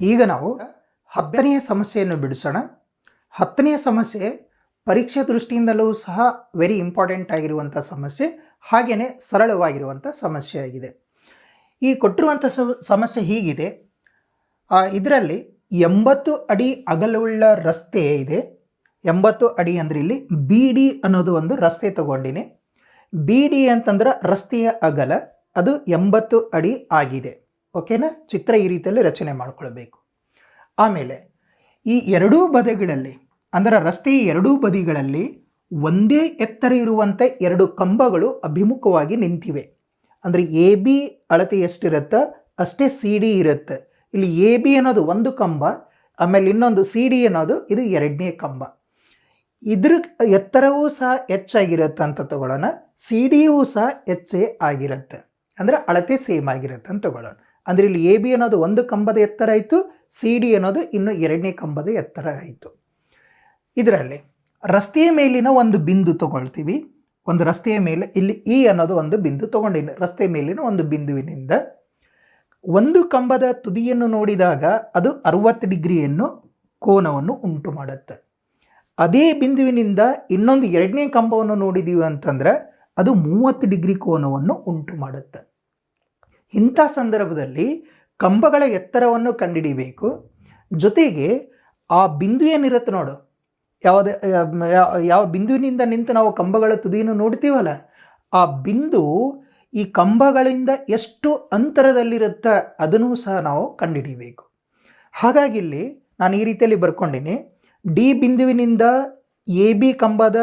ಈಗ ನಾವು ಹತ್ತನೆಯ ಸಮಸ್ಯೆಯನ್ನು ಬಿಡಿಸೋಣ. ಹತ್ತನೆಯ ಸಮಸ್ಯೆ ಪರೀಕ್ಷೆ ದೃಷ್ಟಿಯಿಂದಲೂ ಸಹ ವೆರಿ ಇಂಪಾರ್ಟೆಂಟ್ ಆಗಿರುವಂಥ ಸಮಸ್ಯೆ ಹಾಗೆಯೇ ಸರಳವಾಗಿರುವಂಥ ಸಮಸ್ಯೆ ಆಗಿದೆ. ಈ ಕೊಟ್ಟಿರುವಂಥ ಸಮಸ್ಯೆ ಹೀಗಿದೆ. ಇದರಲ್ಲಿ ಎಂಬತ್ತು ಅಡಿ ಅಗಲವುಳ್ಳ ರಸ್ತೆ ಇದೆ. ಎಂಬತ್ತು ಅಡಿ ಅಂದರೆ ಇಲ್ಲಿ ಬಿ ಡಿ ಅನ್ನೋದು ಒಂದು ರಸ್ತೆ ತಗೊಂಡಿನಿ. ಬಿ ಡಿ ಅಂತಂದ್ರೆ ರಸ್ತೆಯ ಅಗಲ, ಅದು ಎಂಬತ್ತು ಅಡಿ ಆಗಿದೆ. ಓಕೆನಾ? ಚಿತ್ರ ಈ ರೀತಿಯಲ್ಲಿ ರಚನೆ ಮಾಡ್ಕೊಳ್ಬೇಕು. ಆಮೇಲೆ ಈ ಎರಡೂ ಬದಿಗಳಲ್ಲಿ, ಅಂದರೆ ರಸ್ತೆಯ ಎರಡೂ ಬದಿಗಳಲ್ಲಿ ಒಂದೇ ಎತ್ತರ ಇರುವಂಥ ಎರಡು ಕಂಬಗಳು ಅಭಿಮುಖವಾಗಿ ನಿಂತಿವೆ. ಅಂದರೆ ಎ, ಬಿ ಅಳತೆ ಎಷ್ಟಿರುತ್ತೆ? ಅಷ್ಟೇ ಸಿ, ಡಿ ಇರುತ್ತೆ. ಇಲ್ಲಿ ಎ, ಬಿ ಅನ್ನೋದು ಒಂದು ಕಂಬ, ಆಮೇಲೆ ಇನ್ನೊಂದು ಸಿ, ಡಿ ಅನ್ನೋದು ಇದು ಎರಡನೇ ಕಂಬ. ಇದ್ರ ಎತ್ತರವೂ ಸಹ ಹೆಚ್ಚಾಗಿರುತ್ತೆ ಅಂತ ತಗೊಳ್ಳೋಣ. ಸಿ ಡಿಯೂ ಸಹ ಹೆಚ್ಚೇ ಆಗಿರುತ್ತೆ. ಅಂದರೆ ಅಳತೆ ಸೇಮ್ ಆಗಿರುತ್ತೆ ಅಂತ ತಗೊಳ್ಳೋಣ. ಅಂದರೆ ಇಲ್ಲಿ ಎ ಬಿ ಅನ್ನೋದು ಒಂದು ಕಂಬದ ಎತ್ತರ ಆಯಿತು ಸಿ ಡಿ ಅನ್ನೋದು ಇನ್ನು ಎರಡನೇ ಕಂಬದ ಎತ್ತರ ಆಯಿತು. ಇದರಲ್ಲಿ ರಸ್ತೆಯ ಮೇಲಿನ ಒಂದು ಬಿಂದು ತಗೊಳ್ತೀವಿ. ಒಂದು ರಸ್ತೆಯ ಮೇಲೆ, ಇಲ್ಲಿ ಇ ಅನ್ನೋದು ಒಂದು ಬಿಂದು ತಗೊಂಡಿನಿ. ರಸ್ತೆ ಮೇಲಿನ ಒಂದು ಬಿಂದುವಿನಿಂದ ಒಂದು ಕಂಬದ ತುದಿಯನ್ನು ನೋಡಿದಾಗ ಅದು ಅರುವತ್ತು ಡಿಗ್ರಿಯನ್ನು ಕೋನವನ್ನು ಉಂಟು ಮಾಡುತ್ತೆ. ಅದೇ ಬಿಂದುವಿನಿಂದ ಇನ್ನೊಂದು ಎರಡನೇ ಕಂಬವನ್ನು ನೋಡಿದೀವಿ ಅಂತಂದ್ರೆ ಅದು ಮೂವತ್ತು ಡಿಗ್ರಿ ಕೋನವನ್ನು ಉಂಟು ಮಾಡುತ್ತೆ. ಇಂಥ ಸಂದರ್ಭದಲ್ಲಿ ಕಂಬಗಳ ಎತ್ತರವನ್ನು ಕಂಡುಹಿಡಿಬೇಕು ಜೊತೆಗೆ ಆ ಬಿಂದು ಏನಿರುತ್ತೆ ನೋಡು. ಯಾವುದೇ ಯಾವ- ಬಿಂದುವಿನಿಂದ ನಿಂತು ನಾವು ಕಂಬಗಳ ತುದಿಯನ್ನು ನೋಡ್ತೀವಲ್ಲ, ಆ ಬಿಂದು ಈ ಕಂಬಗಳಿಂದ ಎಷ್ಟು ಅಂತರದಲ್ಲಿರುತ್ತೆ ಅದನ್ನು ಸಹ ನಾವು ಕಂಡುಹಿಡಿಬೇಕು ಹಾಗಾಗಿ ಇಲ್ಲಿ ನಾನು ಈ ರೀತಿಯಲ್ಲಿ ಬರ್ಕೊಂಡಿನಿ. ಡಿ ಬಿಂದುವಿನಿಂದ ಎ ಬಿ ಕಂಬದ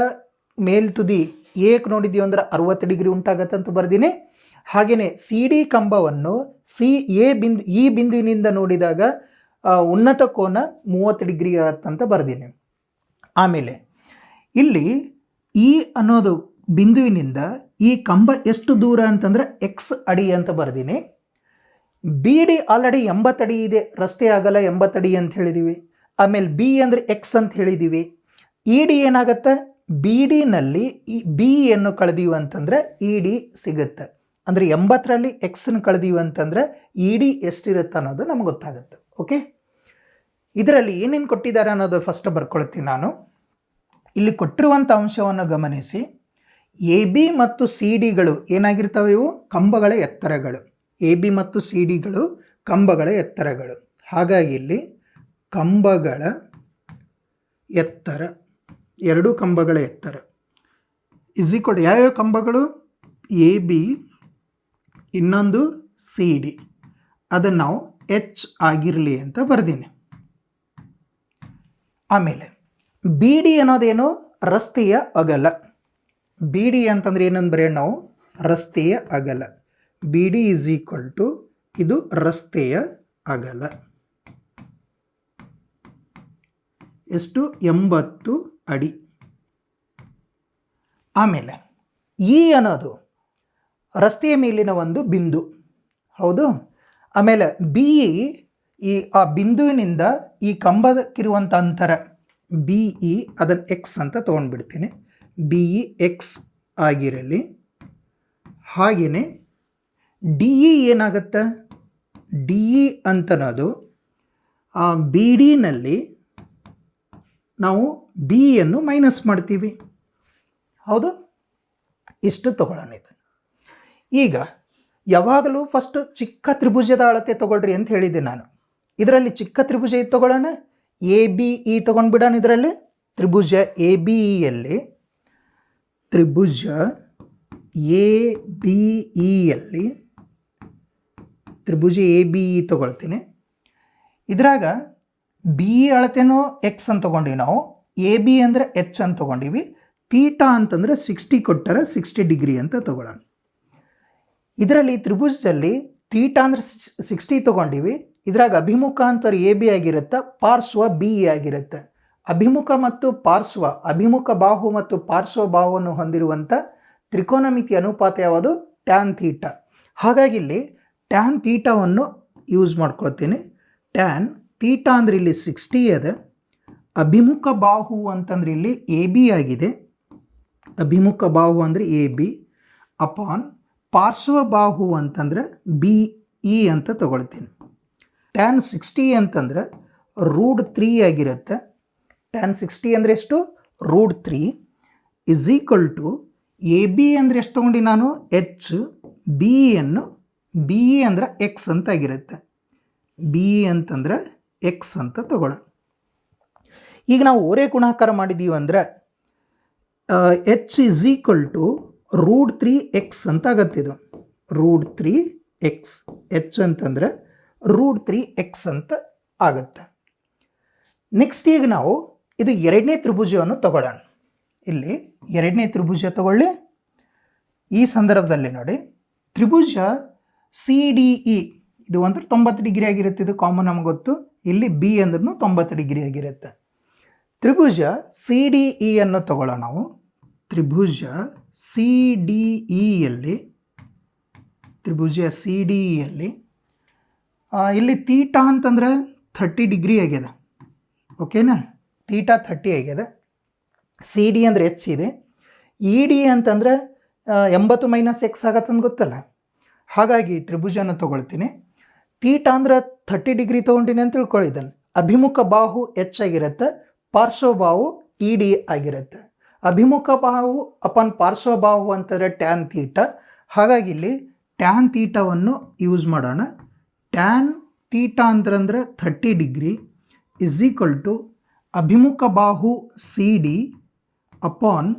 ಮೇಲ್ತುದಿ ಏಕ್ ನೋಡಿದ್ದೀವಿ ಅಂದ್ರೆ ಅರವತ್ತು ಡಿಗ್ರಿ ಉಂಟಾಗತ್ತೆ ಅಂತ ಬರ್ದಿನಿ. ಹಾಗೆಯೇ ಸಿ ಡಿ ಕಂಬವನ್ನು ಸಿ ಎ ಬಿಂದು, ಈ ಬಿಂದುವಿನಿಂದ ನೋಡಿದಾಗ ಉನ್ನತ ಕೋನ ಮೂವತ್ತು ಡಿಗ್ರಿ ಆಗತ್ತಂತ ಬರ್ದೀನಿ. ಆಮೇಲೆ, ಇಲ್ಲಿ ಈ ಅನ್ನೋದು ಬಿಂದುವಿನಿಂದ ಈ ಕಂಬ ಎಷ್ಟು ದೂರ ಅಂತಂದ್ರೆ ಎಕ್ಸ್ ಅಡಿ ಅಂತ ಬರ್ದೀನಿ. ಬಿ ಡಿ ಆಲ್ರೆಡಿ ಎಂಬತ್ತಡಿ ಇದೆ, ರಸ್ತೆ ಆಗಲ್ಲ ಎಂಬತ್ತಡಿ ಅಂತ ಹೇಳಿದ್ದೀವಿ ಆಮೇಲೆ ಬಿ ಅಂದರೆ ಎಕ್ಸ್ ಅಂತ ಹೇಳಿದ್ದೀವಿ ಇ ಡಿ ಏನಾಗುತ್ತೆ? ಬಿ ಡಿನಲ್ಲಿ ಈ ಬಿ ಅನ್ನು ಕಳೆದೀವಿ ಅಂತಂದರೆ ಇ ಡಿ ಸಿಗುತ್ತೆ. ಅಂದರೆ ಎಂಬತ್ತರಲ್ಲಿ ಎಕ್ಸನ್ನು ಕಳೆದೀವಿ ಅಂತಂದರೆ ಇ ಡಿ ಎಷ್ಟಿರುತ್ತೆ ಅನ್ನೋದು ನಮ್ಗೆ ಗೊತ್ತಾಗುತ್ತೆ ಓಕೆ ಇದರಲ್ಲಿ ಏನೇನು ಕೊಟ್ಟಿದ್ದಾರೆ ಅನ್ನೋದು ಫಸ್ಟ್ ಬರ್ಕೊಳ್ತೀನಿ ನಾನು. ಇಲ್ಲಿ ಕೊಟ್ಟಿರುವಂಥ ಅಂಶವನ್ನು ಗಮನಿಸಿ. ಎ ಬಿ ಮತ್ತು ಸಿ ಡಿಗಳು ಏನಾಗಿರ್ತವೆ ಇವು? ಕಂಬಗಳ ಎತ್ತರಗಳು. ಎ ಬಿ ಮತ್ತು ಸಿ ಡಿಗಳು ಕಂಬಗಳ ಎತ್ತರಗಳು. ಹಾಗಾಗಿ ಇಲ್ಲಿ ಕಂಬಗಳ ಎತ್ತರ. ಎರಡು ಕಂಬಗಳ ಎತ್ತರ. ಇಸ್ ಈಕ್ವಲ್ ಯಾವ್ಯಾವ ಕಂಬಗಳು? ಎ ಬಿ ಇನ್ನೊಂದು ಸಿ ಡಿ ಅದನ್ನು ನಾವು ಎಚ್ ಆಗಿರಲಿ ಅಂತ ಬರ್ದೀನಿ. ಆಮೇಲೆ ಬಿ ಡಿ ಅನ್ನೋದೇನು? ರಸ್ತೆಯ ಅಗಲ. ಬಿ ಡಿ ಅಂತಂದ್ರೆ ಏನಂದು ಬರೆಯೋಣ ನಾವು? ರಸ್ತೆಯ ಅಗಲ. B D is equal to ಇದು ರಸ್ತೆಯ ಅಗಲ. ಎಷ್ಟು? ಎಂಬತ್ತು ಅಡಿ. ಆಮೇಲೆ ಇ ಅನ್ನೋದು ರಸ್ತೆಯ ಮೇಲಿನ ಒಂದು ಬಿಂದು. ಹೌದು? ಆಮೇಲೆ ಬಿ ಈ ಆ ಬಿಂದುವಿನಿಂದ ಈ ಕಂಬದಕ್ಕಿರುವಂಥ ಅಂತರ, ಬಿ ಇ ಅದನ್ನು ಎಕ್ಸ್ ಅಂತ ತೊಗೊಂಡ್ಬಿಡ್ತೀನಿ. ಬಿ ಇ ಎಕ್ಸ್ ಆಗಿರಲಿ. ಹಾಗೆಯೇ ಡಿ ಇ ಏನಾಗುತ್ತೆ? ಡಿ ಇ ಅಂತನೋದು ಬಿ ಡಿನಲ್ಲಿ ನಾವು ಬಿ ಅನ್ನು ಮೈನಸ್ ಮಾಡ್ತೀವಿ. ಹೌದು? ಇಷ್ಟು ತೊಗೊಳ್ಳೋಣ ಇದು. ಈಗ ಯಾವಾಗಲೂ ಫಸ್ಟ್ ಚಿಕ್ಕ ತ್ರಿಭುಜದ ಅಳತೆ ತೊಗೊಳ್ರಿ ಅಂತ ಹೇಳಿದ್ದೆ ನಾನು. ಇದರಲ್ಲಿ ಚಿಕ್ಕ ತ್ರಿಭುಜ ಇದು ತಗೊಳ್ಳೋಣ ಎ ಬಿ ಇ ತೊಗೊಂಡ್ಬಿಡೋಣ ಇದರಲ್ಲಿ. ತ್ರಿಭುಜ ಎ ಬಿ ಇಯಲ್ಲಿ ತ್ರಿಭುಜ ಎ ಬಿ ಇಯಲ್ಲಿ ತ್ರಿಭುಜ ಎ ಬಿ ಇ ತೊಗೊಳ್ತೀನಿ. ಇದ್ರಾಗ ಬಿ ಅಳತೆನೋ ಎಕ್ಸ್ ಅಂತ ತೊಗೊಂಡಿವಿ ನಾವು ಎ ಬಿ ಅಂದರೆ ಎಚ್ ಅಂತ ತೊಗೊಂಡಿವಿ ತೀಟಾ ಅಂತಂದರೆ ಸಿಕ್ಸ್ಟಿ ಕೊಟ್ಟರೆ ಸಿಕ್ಸ್ಟಿ ಡಿಗ್ರಿ ಅಂತ ತೊಗೊಳ್ಳೋಣ. ಇದರಲ್ಲಿ ತ್ರಿಭುಜದಲ್ಲಿ ತೀಟಾ ಅಂದ್ರೆ ಸಿಕ್ಸ್ಟಿ ತೊಗೊಂಡಿವಿ. ಇದ್ರಾಗ ಅಭಿಮುಖ ಅಂತರ ಎ ಬಿ ಆಗಿರುತ್ತೆ, ಪಾರ್ಶ್ವ ಬಿ ಎ ಆಗಿರುತ್ತೆ. ಅಭಿಮುಖ ಮತ್ತು ಪಾರ್ಶ್ವ, ಅಭಿಮುಖ ಬಾಹು ಮತ್ತು ಪಾರ್ಶ್ವ ಬಾಹುವನ್ನು ಹೊಂದಿರುವಂಥ ತ್ರಿಕೋನಮಿತಿ ಅನುಪಾತ ಯಾವುದು? ಟ್ಯಾನ್ ತೀಟ ಹಾಗಾಗಿ ಇಲ್ಲಿ ಟ್ಯಾನ್ ತೀಟವನ್ನು ಯೂಸ್ ಮಾಡ್ಕೊಳ್ತೀನಿ. ಟ್ಯಾನ್ ತೀಟ ಅಂದ್ರೆ ಇಲ್ಲಿ ಸಿಕ್ಸ್ಟಿ ಅದ. ಅಭಿಮುಖ ಬಾಹು ಅಂತಂದ್ರೆ ಇಲ್ಲಿ ಎ ಬಿ ಆಗಿದೆ. ಅಭಿಮುಖ ಬಾಹು ಅಂದರೆ ಎ ಬಿ ಅಪಾನ್ ಪಾರ್ಶ್ವ ಅಂತಂದರೆ ಬಿ ಇ ಅಂತ ತಗೊಳ್ತೀನಿ. ಟ್ಯಾನ್ ಸಿಕ್ಸ್ಟಿ ಅಂತಂದ್ರೆ ರೂಡ್ ತ್ರೀ ಆಗಿರುತ್ತೆ. ಟ್ಯಾನ್ ಸಿಕ್ಸ್ಟಿ ಅಂದರೆ ಎಷ್ಟು? Root three is equal to A B ಅಂದರೆ ಎಷ್ಟು ತೊಗೊಂಡು ನಾನು? ಎಚ್ ಬಿ ಅನ್ನು ಬಿ ಅಂದ್ರೆ ಎಕ್ಸ್ ಅಂತ ಆಗಿರುತ್ತೆ. ಬಿ ಅಂತಂದ್ರೆ ಎಕ್ಸ್ ಅಂತ ತಗೊಳ್ಳೋಣ. ಈಗ ನಾವು ಓರೆ ಗುಣಾಕಾರ ಮಾಡಿದ್ದೀವಿ ಅಂದರೆ H is equal to root three X ಅಂತ ಆಗತ್ತಿದು ರೂಡ್ ತ್ರೀ ಎಕ್ಸ್, ಎಚ್ ಅಂತಂದರೆ ರೂಡ್ ತ್ರೀ ಎಕ್ಸ್ ಅಂತ ಆಗುತ್ತೆ. ನೆಕ್ಸ್ಟ್ ಈಗ ನಾವು ಇದು ಎರಡನೇ ತ್ರಿಭುಜವನ್ನು ತಗೊಳ್ಳೋಣ. ಇಲ್ಲಿ ಎರಡನೇ ತ್ರಿಭುಜ ತಗೊಳ್ಳಿ. ಈ ಸಂದರ್ಭದಲ್ಲಿ ನೋಡಿ, ತ್ರಿಭುಜ ಸಿ ಡಿ ಇ ಇದು ಅಂದ್ರೆ ತೊಂಬತ್ತು ಡಿಗ್ರಿ ಆಗಿರುತ್ತೆ ಇದು ಕಾಮನ್ ನಮ್ಗೆ ಗೊತ್ತು. ಇಲ್ಲಿ ಬಿ ಅಂದ್ರೂ ತೊಂಬತ್ತು ಡಿಗ್ರಿ ಆಗಿರುತ್ತೆ. ತ್ರಿಭುಜ ಸಿ ಡಿ ಇ ಅನ್ನು ತಗೊಳ್ಳೋಣ ನಾವು. ತ್ರಿಭುಜ ಸಿ ಡಿ ಇಯಲ್ಲಿ ತ್ರಿಭುಜ ಸಿ ಡಿ ಇಯಲ್ಲಿ ಇಲ್ಲಿ ತೀಟಾ ಅಂತಂದ್ರೆ ಥರ್ಟಿ ಡಿಗ್ರಿ ಆಗ್ಯದ ಓಕೆನಾ ತೀಟಾ ಥರ್ಟಿ ಆಗ್ಯದ ಸಿ ಡಿ ಅಂದರೆ ಇದೆ. ಇ ಡಿ ಅಂತಂದ್ರೆ ಎಂಬತ್ತು ಮೈನಸ್ ಎಕ್ಸ್ ಆಗತ್ತಂದು ಗೊತ್ತಲ್ಲ? ಹಾಗಾಗಿ ತ್ರಿಭುಜನ ತಗೊಳ್ತೀನಿ. ತೀಟ ಅಂದ್ರೆ ಥರ್ಟಿ ಡಿಗ್ರಿ ತೊಗೊಂಡಿನಿ ಅಂತ ತಿಳ್ಕೊಳ್ಳಿದ್ದಾನೆ ಅಭಿಮುಖ ಬಾಹು ಹೆಚ್ಚಾಗಿರುತ್ತೆ ಪಾರ್ಶ್ವ ಬಾಹು ಇ ಡಿ ಆಗಿರುತ್ತೆ. ಅಭಿಮುಖ ಬಾಹು, ಅಪನ್ ಪಾರ್ಶ್ವ ಬಾಹು ಅಂತಂದರೆ ಟ್ಯಾನ್ ತೀಟ ಹಾಗಾಗಿ ಇಲ್ಲಿ ಟ್ಯಾನ್ ತೀಟವನ್ನು ಯೂಸ್ ಮಾಡೋಣ. ಟ್ಯಾನ್ ತೀಟ ಅಂತಂದ್ರೆ thirty degree is equal to ಅಭಿಮುಖ ಬಾಹು ಸಿ ಡಿ ಅಪಾನ್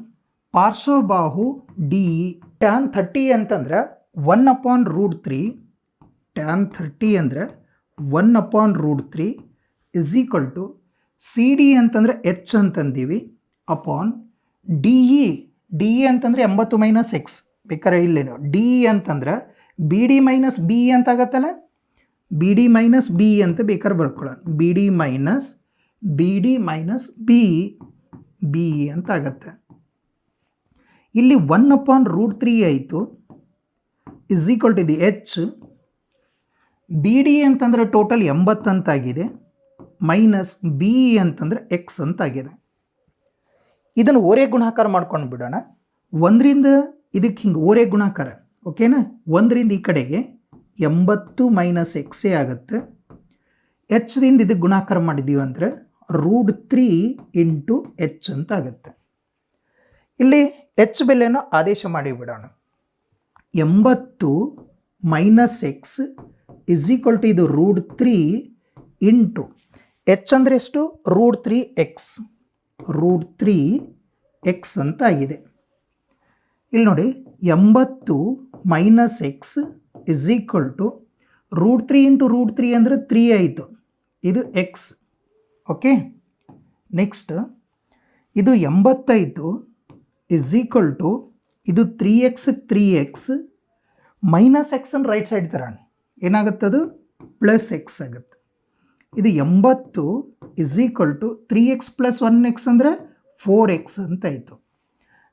ಪಾರ್ಶ್ವಬಾಹು ಡಿ ಟ್ಯಾನ್ ಥರ್ಟಿ ಅಂತಂದ್ರೆ one upon root three tan thirty ಅಂದರೆ one upon root three is equal to C D ಅಂತಂದರೆ H ಅಂತಂದೀವಿ. Upon D E D E ಅಂತಂದರೆ ಎಂಬತ್ತು minus X. ಬೇಕಾದ್ರೆ ಇಲ್ಲೇನು? ಡಿ ಇ ಅಂತಂದ್ರೆ B D minus B ಅಂತ ಆಗತ್ತಲ್ಲ? ಬಿ ಡಿ ಮೈನಸ್ ಬಿ ಅಂತ ಬೇಕಾದ್ರೆ ಬರ್ಕೊಳ್ಳೋಣ. B D minus B D minus B B ಅಂತ ಆಗತ್ತೆ. ಇಲ್ಲಿ ಒನ್ ಅಪಾನ್ ರೂಟ್ ತ್ರೀ ಆಯಿತು. Is equal to the H. B D ಅಂತಂದರೆ ಟೋಟಲ್ ಎಂಬತ್ತಂತಾಗಿದೆ ಮೈನಸ್ ಬಿ ಅಂತಂದರೆ ಎಕ್ಸ್ ಅಂತಾಗಿದೆ ಇದನ್ನು ಓರೆ ಗುಣಾಕಾರ ಮಾಡ್ಕೊಂಡು ಬಿಡೋಣ. ಒಂದರಿಂದ ಇದಕ್ಕೆ ಹಿಂಗೆ ಓರೆ ಗುಣಾಕಾರ ಓಕೆನಾ ಒಂದರಿಂದ ಈ ಕಡೆಗೆ ಎಂಬತ್ತು ಮೈನಸ್ ಎಕ್ಸೇ ಆಗುತ್ತೆ. ಎಚ್ದಿಂದ ಇದಕ್ಕೆ ಗುಣಾಕಾರ ಮಾಡಿದ್ದೀವಿ ಅಂದರೆ ರೂಡ್ ತ್ರೀ ಇಂಟು ಎಚ್ ಅಂತ ಆಗುತ್ತೆ. ಇಲ್ಲಿ ಎಚ್ ಬೆಲೆಯನ್ನು ಆದೇಶ ಮಾಡಿಬಿಡೋಣ ಎಂಬತ್ತು minus X is equal to ಇದು ರೂಡ್ ತ್ರೀ ಇಂಟು ಎಚ್ ಅಂದರೆ ಎಷ್ಟು? Root three X root three X ಅಂತ ಆಗಿದೆ. ಇಲ್ಲಿ ನೋಡಿ ಎಂಬತ್ತು minus X is equal to root three into root three ಅಂದರೆ ತ್ರೀ ಆಯಿತು. ಇದು ಎಕ್ಸ್ ಓಕೆ ನೆಕ್ಸ್ಟ್ ಇದು ಎಂಬತ್ತೈದು ಇಸ್ ಈಕ್ವಲ್ ಟು ಇದು three X three X minus ಎಕ್ಸನ್ನು right side ತರೋಣ. ಏನಾಗುತ್ತದು? ಪ್ಲಸ್ ಎಕ್ಸ್ ಆಗುತ್ತೆ. ಇದು ಎಂಬತ್ತು is equal to three X plus one X ಅಂದರೆ ಫೋರ್ ಎಕ್ಸ್ ಅಂತ ಆಯಿತು.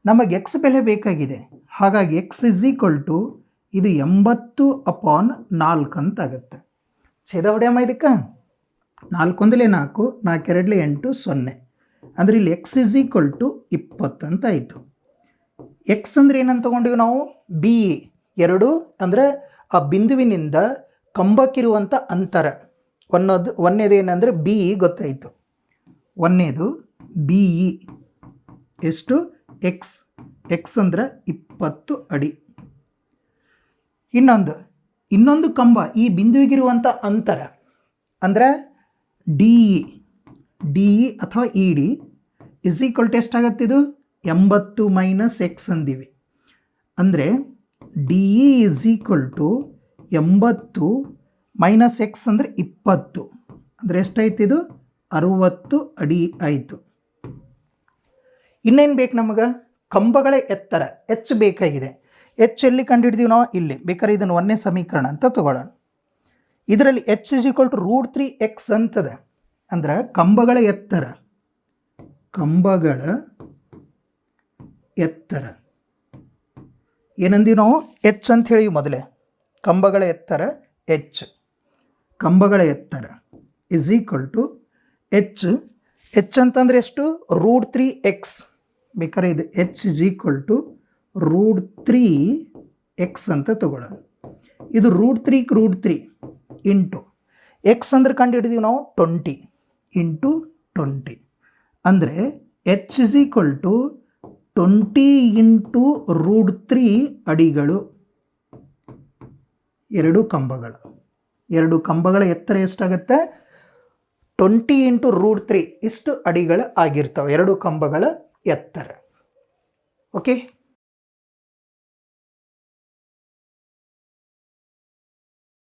ನಮಗೆ ಎಕ್ಸ್ ಬೆಲೆ ಬೇಕಾಗಿದೆ. ಹಾಗಾಗಿ ಎಕ್ಸ್ ಇಸ್ ಈಕ್ವಲ್ ಟು ಇದು ಎಂಬತ್ತು ಅಪಾನ್ ನಾಲ್ಕು ಅಂತಾಗುತ್ತೆ ಛೇದ ಹೊಡೆಯಮ್ಮ ಇದಕ್ಕೆ? ನಾಲ್ಕೊಂದಲೇ ನಾಲ್ಕು ನಾಲ್ಕೆರಡಲೇ ಎಂಟು, ಸೊನ್ನೆ. ಅಂದರೆ ಇಲ್ಲಿ ಎಕ್ಸ್ ಇಸ್ ಈಕ್ವಲ್ ಟು ಇಪ್ಪತ್ತು ಅಂತ ಆಯಿತು. ಎಕ್ಸ್ ಅಂದರೆ ಏನಂತ ತೊಗೊಂಡಿವಿ ನಾವು? ಬಿ ಎರಡು ಅಂದರೆ ಆ ಬಿಂದುವಿನಿಂದ ಕಂಬಕ್ಕಿರುವಂಥ ಅಂತರ. ಒಂದೊಂದು ಒಂದನೇದು ಏನಂದರೆ ಬಿ ಗೊತ್ತಾಯಿತು. ಒಂದನೇದು ಬಿ ಇ ಎಷ್ಟು? ಎಕ್ಸ್ ಎಕ್ಸ್ ಅಂದರೆ ಇಪ್ಪತ್ತು ಅಡಿ. ಇನ್ನೊಂದು ಇನ್ನೊಂದು ಕಂಬ ಈ ಬಿಂದುವಿಗಿರುವಂಥ ಅಂತರ ಅಂದರೆ ಡಿ ಇ ಡಿ ಇ ಅಥವಾ E D is equal to ಎಷ್ಟಾಗತ್ತಿದು ಎಂಬತ್ತು ಮೈನಸ್ ಎಕ್ಸ್ ಅಂದೀವಿ. ಅಂದರೆ D E is equal to ಎಂಬತ್ತು ಮೈನಸ್ ಎಕ್ಸ್ ಅಂದರೆ ಇಪ್ಪತ್ತು. ಅಂದರೆ ಎಷ್ಟಾಯ್ತು ಇದು? ಅರುವತ್ತು ಅಡಿ ಆಯಿತು. ಇನ್ನೇನು ಬೇಕು ನಮಗೆ? ಕಂಬಗಳ ಎತ್ತರ. ಎಚ್ ಬೇಕಾಗಿದೆ. ಎಚ್ ಎಲ್ಲಿ ಕಂಡುಹಿಡ್ದೀವಿ ನಾವು? ಇಲ್ಲಿ. ಬೇಕಾದ್ರೆ ಇದನ್ನು ಒಂದೇ ಸಮೀಕರಣ ಅಂತ ತಗೊಳ್ಳೋಣ. ಇದರಲ್ಲಿ H is equal to root three X ಅಂತದೆ. ಅಂದ್ರೆ ಕಂಬಗಳ ಎತ್ತರ. ಕಂಬಗಳ ಎತ್ತರ. ಏನಂದೀವಿ ನಾವು? ಎಚ್ ಅಂತ ಹೇಳಿ ಮೊದಲೇ. ಕಂಬಗಳ ಎತ್ತರ ಎಚ್. ಕಂಬಗಳ ಎತ್ತರ is equal to H H ಅಂತಂದರೆ ಎಷ್ಟು? ರೂಟ್ ತ್ರೀ ಎಕ್ಸ್ ಬೇಕಾದ್ರೆ ಇದು H is equal to root three X ಅಂತ ತಗೊಳ್ಳೋಣ. ಇದು root three root three into X ಅಂದ್ರೆ ಕಂಡು ಹಿಡಿದೀವಿ ನಾವು ಟ್ವೆಂಟಿ ಇಂಟು ಟ್ವೆಂಟಿ ಅಂದರೆ H is equal to twenty into root three ಅಡಿಗಳು ಎರಡು ಕಂಬಗಳು. ಎರಡು ಕಂಬಗಳ ಎತ್ತರ ಎಷ್ಟಾಗುತ್ತೆ? ಟ್ವೆಂಟಿ ಇಂಟು ರೂಟ್ ತ್ರೀ ಇಷ್ಟು ಅಡಿಗಳು ಆಗಿರ್ತವೆ. ಎರಡು ಕಂಬಗಳ ಎತ್ತರ. ಓಕೆ